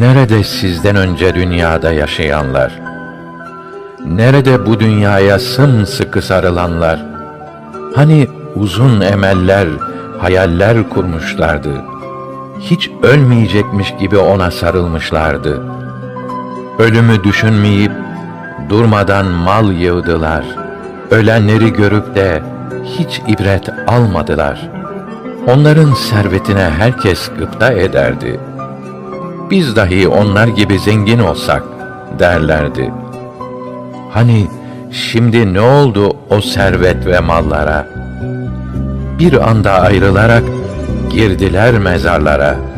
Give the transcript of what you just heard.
Nerede sizden önce dünyada yaşayanlar? Nerede bu dünyaya sımsıkı sarılanlar? Hani uzun emeller, hayaller kurmuşlardı. Hiç ölmeyecekmiş gibi ona sarılmışlardı. Ölümü düşünmeyip durmadan mal yığdılar. Ölenleri görüp de hiç ibret almadılar. Onların servetine herkes gıpta ederdi. Biz dahi onlar gibi zengin olsak derlerdi. Hani şimdi ne oldu o servet ve mallara? Bir anda ayrılarak girdiler mezarlara.''